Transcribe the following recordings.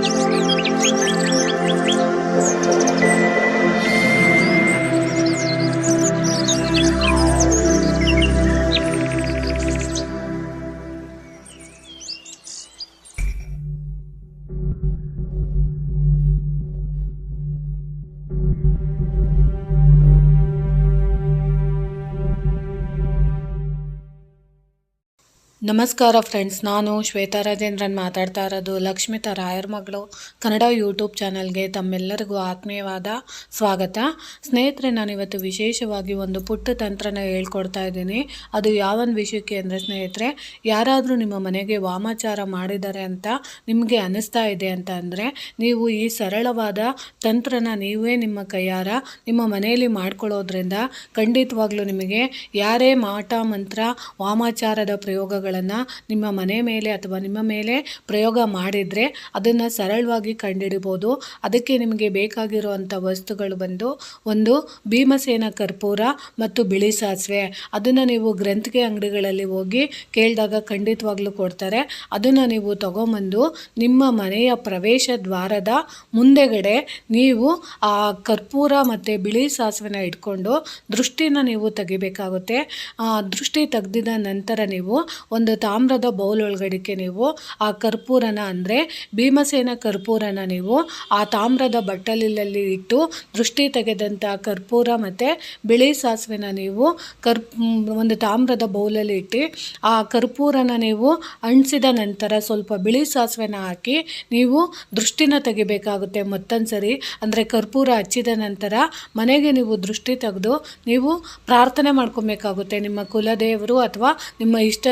Música ನಮಸ್ಕಾರ ಫ್ರೆಂಡ್ಸ್, ನಾನು ಶ್ವೇತಾ ರಾಜೇಂದ್ರನ್ ಮಾತಾಡ್ತಾ ಇರೋದು ಲಕ್ಷ್ಮಿತಾ ರಾಯರ್ ಮಗಳು? ಕನ್ನಡ ಯೂಟ್ಯೂಬ್ ಚಾನಲ್ಗೆ ತಮ್ಮೆಲ್ಲರಿಗೂ ಆತ್ಮೀಯವಾದ ಸ್ವಾಗತ. ಸ್ನೇಹಿತರೆ, ನಾನಿವತ್ತು ವಿಶೇಷವಾಗಿ ಒಂದು ಪುಟ್ಟ ತಂತ್ರನ ಹೇಳ್ಕೊಡ್ತಾ ಇದ್ದೀನಿ. ಅದು ಯಾವೊಂದು ವಿಷಯಕ್ಕೆ ಅಂದರೆ ಸ್ನೇಹಿತರೆ, ಯಾರಾದರೂ ನಿಮ್ಮ ಮನೆಗೆ ವಾಮಾಚಾರ ಮಾಡಿದ್ದಾರೆ ಅಂತ ನಿಮಗೆ ಅನ್ನಿಸ್ತಾ ಇದೆ ಅಂತ ಅಂದರೆ, ನೀವು ಈ ಸರಳವಾದ ತಂತ್ರನ ನೀವೇ ನಿಮ್ಮ ಕೈಯಾರ ನಿಮ್ಮ ಮನೆಯಲ್ಲಿ ಮಾಡ್ಕೊಳ್ಳೋದ್ರಿಂದ ಖಂಡಿತವಾಗ್ಲೂ ನಿಮಗೆ ಯಾರೇ ಮಾಟ, ಮಂತ್ರ, ವಾಮಾಚಾರದ ಪ್ರಯೋಗಗಳನ್ನು ನಿಮ್ಮ ಮನೆ ಮೇಲೆ ಅಥವಾ ನಿಮ್ಮ ಮೇಲೆ ಪ್ರಯೋಗ ಮಾಡಿದರೆ ಅದನ್ನು ಸರಳವಾಗಿ ಕಂಡುಹಿಡಿಬೋದು ಅದಕ್ಕೆ ನಿಮಗೆ ಬೇಕಾಗಿರುವಂಥ ವಸ್ತುಗಳು ಬಂದು ಒಂದು ಭೀಮಸೇನ ಕರ್ಪೂರ ಮತ್ತು ಬಿಳಿ ಸಾಸಿವೆ. ಅದನ್ನು ನೀವು ಗ್ರಂಥಿಗೆ ಅಂಗಡಿಗಳಲ್ಲಿ ಹೋಗಿ ಕೇಳಿದಾಗ ಖಂಡಿತವಾಗ್ಲೂ ಕೊಡ್ತಾರೆ. ಅದನ್ನು ನೀವು ತಗೊಂಬಂದು ನಿಮ್ಮ ಮನೆಯ ಪ್ರವೇಶ ದ್ವಾರದ ಮುಂದೆಗಡೆ ನೀವು ಆ ಕರ್ಪೂರ ಮತ್ತು ಬಿಳಿ ಸಾಸಿವೆನ ಇಟ್ಕೊಂಡು ದೃಷ್ಟಿನ ನೀವು ತೆಗಿಬೇಕಾಗುತ್ತೆ. ದೃಷ್ಟಿ ತೆಗೆದಿದ ನಂತರ ನೀವು ಒಂದು ತಾಮ್ರದ ಬೌಲ್ ಒಳಗಡೆಗೆ ನೀವು ಆ ಕರ್ಪೂರನ ಅಂದರೆ ಭೀಮಸೇನ ಕರ್ಪೂರನ ನೀವು ಆ ತಾಮ್ರದ ಬಟ್ಟಲಿನಲ್ಲಿ ಇಟ್ಟು ದೃಷ್ಟಿ ತೆಗೆದಂಥ ಕರ್ಪೂರ ಮತ್ತು ಬಿಳಿ ಸಾಸಿವೆನ ನೀವು ಕರ್ ಒಂದು ತಾಮ್ರದ ಬೌಲಲ್ಲಿ ಇಟ್ಟು ಆ ಕರ್ಪೂರನ ನೀವು ಅಣಿಸಿದ ನಂತರ ಸ್ವಲ್ಪ ಬಿಳಿ ಸಾಸಿವೆನ ಹಾಕಿ ನೀವು ದೃಷ್ಟಿನ ತೆಗಿಬೇಕಾಗುತ್ತೆ. ಮತ್ತೊಂದು ಸರಿ ಅಂದರೆ ಕರ್ಪೂರ ಹಚ್ಚಿದ ನಂತರ ಮನೆಗೆ ನೀವು ದೃಷ್ಟಿ ತೆಗೆದು ನೀವು ಪ್ರಾರ್ಥನೆ ಮಾಡ್ಕೊಬೇಕಾಗುತ್ತೆ. ನಿಮ್ಮ ಕುಲದೇವರು ಅಥವಾ ನಿಮ್ಮ ಇಷ್ಟ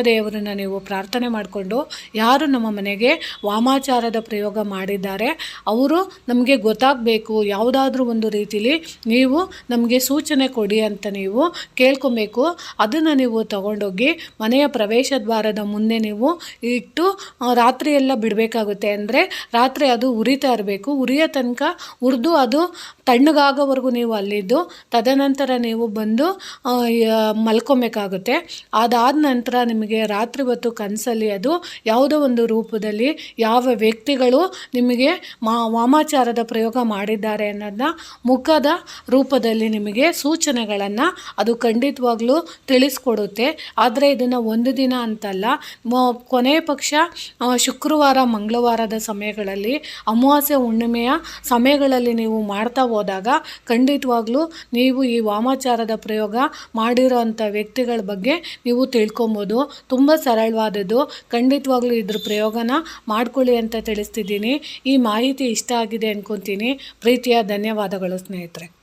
ನೀವು ಪ್ರಾರ್ಥನೆ ಮಾಡಿಕೊಂಡು ಯಾರು ನಮ್ಮ ಮನೆಗೆ ವಾಮಾಚಾರದ ಪ್ರಯೋಗ ಮಾಡಿದ್ದಾರೆ, ಅವರು ನಮಗೆ ಗೊತ್ತಾಗಬೇಕು, ಯಾವುದಾದ್ರೂ ಒಂದು ರೀತಿಲಿ ನೀವು ನಮಗೆ ಸೂಚನೆ ಕೊಡಿ ಅಂತ ನೀವು ಕೇಳ್ಕೊಬೇಕು. ಅದನ್ನು ನೀವು ತಗೊಂಡೋಗಿ ಮನೆಯ ಪ್ರವೇಶ ದ್ವಾರದ ಮುಂದೆ ನೀವು ಇಟ್ಟು ರಾತ್ರಿಯೆಲ್ಲ ಬಿಡಬೇಕಾಗುತ್ತೆ. ಅಂದರೆ ರಾತ್ರಿ ಅದು ಉರಿತಾ ಇರಬೇಕು. ಉರಿಯೋ ತನಕ ಉರಿದು ಅದು ತಣ್ಣಗಾಗೋವರೆಗೂ ನೀವು ಅಲ್ಲಿದ್ದು, ತದನಂತರ ನೀವು ಬಂದು ಮಲ್ಕೊಬೇಕಾಗುತ್ತೆ. ಅದಾದ ನಂತರ ನಿಮಗೆ ರಾತ್ರಿ ಹೊತ್ತು ಕನಸಲ್ಲಿ ಅದು ಯಾವುದೋ ಒಂದು ರೂಪದಲ್ಲಿ ಯಾವ ವ್ಯಕ್ತಿಗಳು ನಿಮಗೆ ಮಾ ವಾಮಾಚಾರದ ಪ್ರಯೋಗ ಮಾಡಿದ್ದಾರೆ ಅನ್ನೋದನ್ನ ಮುಖದ ರೂಪದಲ್ಲಿ ನಿಮಗೆ ಸೂಚನೆಗಳನ್ನು ಅದು ಖಂಡಿತವಾಗ್ಲೂ ತಿಳಿಸ್ಕೊಡುತ್ತೆ. ಆದರೆ ಇದನ್ನು ಒಂದು ದಿನ ಅಂತಲ್ಲ ಕೊನೆ ಪಕ್ಷ ಶುಕ್ರವಾರ, ಮಂಗಳವಾರದ ಸಮಯಗಳಲ್ಲಿ, ಅಮಾವಾಸ್ಯ, ಹುಣ್ಣಿಮೆಯ ಸಮಯಗಳಲ್ಲಿ ನೀವು ಮಾಡ್ತಾ ಹೋದಾಗ ಖಂಡಿತವಾಗ್ಲೂ ನೀವು ಈ ವಾಮಾಚಾರದ ಪ್ರಯೋಗ ಮಾಡಿರೋ ಅಂಥ ವ್ಯಕ್ತಿಗಳ ಬಗ್ಗೆ ನೀವು ತಿಳ್ಕೊಬೋದು. ತುಂಬ ಸರಳವಾದದ್ದು. ಖಂಡಿತವಾಗ್ಲೂ ಇದ್ರ ಪ್ರಯೋಗನ ಮಾಡ್ಕೊಳ್ಳಿ ಅಂತ ತಿಳಿಸ್ತಿದ್ದೀನಿ. ಈ ಮಾಹಿತಿ ಇಷ್ಟ ಆಗಿದೆ ಅನ್ಕೊತೀನಿ. ಪ್ರೀತಿಯ ಧನ್ಯವಾದಗಳು ಸ್ನೇಹಿತರೆ.